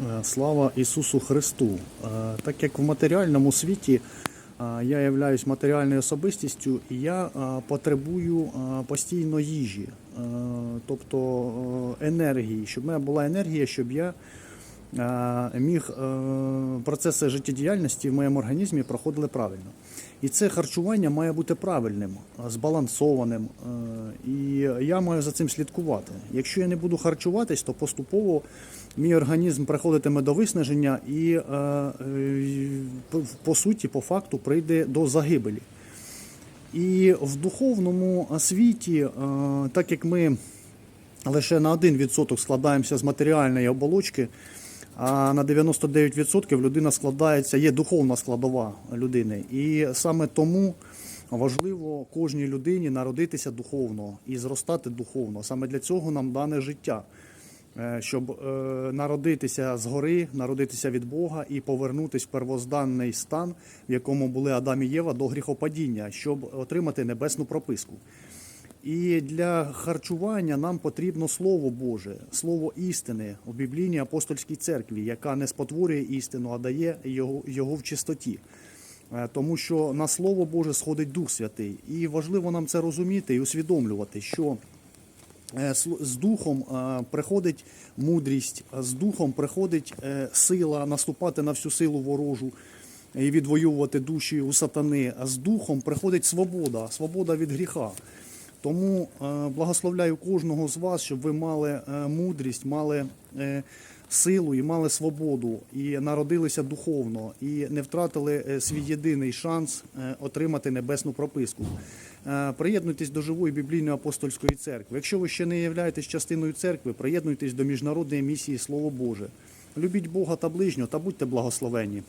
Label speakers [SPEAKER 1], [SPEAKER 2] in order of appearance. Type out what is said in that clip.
[SPEAKER 1] Е, Слава Ісусу Христу! Е, Так як в матеріальному світі е, я являюсь матеріальною особистістю, і я потребую постійно їжі, тобто енергії, щоб в мене була енергія, щоб я міг е, процеси життєдіяльності в моєму організмі проходили правильно. І це харчування має бути правильним, е, збалансованим. е, І я маю за цим слідкувати. Якщо я не буду харчуватись, то поступово мій організм приходитиме до виснаження і, е, е, по- суті, по факту, прийде до загибелі. І в духовному світі, е, так як ми лише на 1% складаємося з матеріальної оболочки, а на 99% людина складається, є духовна складова людини. І саме тому важливо кожній людині народитися духовно і зростати духовно. Саме для цього нам дане життя. Е, Щоб е, народитися згори, народитися від Бога і повернутися в первозданний стан, в якому були Адам і Єва до гріхопадіння, щоб отримати небесну прописку. І для харчування нам потрібно Слово Боже, Слово істини у біблійній апостольській церкві, яка не спотворює істину, а дає його, його в чистоті. Е, Тому що на Слово Боже сходить Дух Святий. І важливо нам це розуміти і усвідомлювати, що е, з духом е, приходить мудрість, з духом приходить сила наступати на всю силу ворожу і відвоювати душі у сатани. А з духом приходить свобода, свобода від гріха. Тому е, благословляю кожного з вас, щоб ви мали е, мудрість, мали е, силу і мали свободу, і народилися духовно, і не втратили свій єдиний шанс отримати небесну прописку. Приєднуйтесь до живої біблійної апостольської церкви. Якщо ви ще не являєтесь частиною церкви, приєднуйтесь до міжнародної місії Слово Боже. Любіть Бога та ближнього та будьте благословені.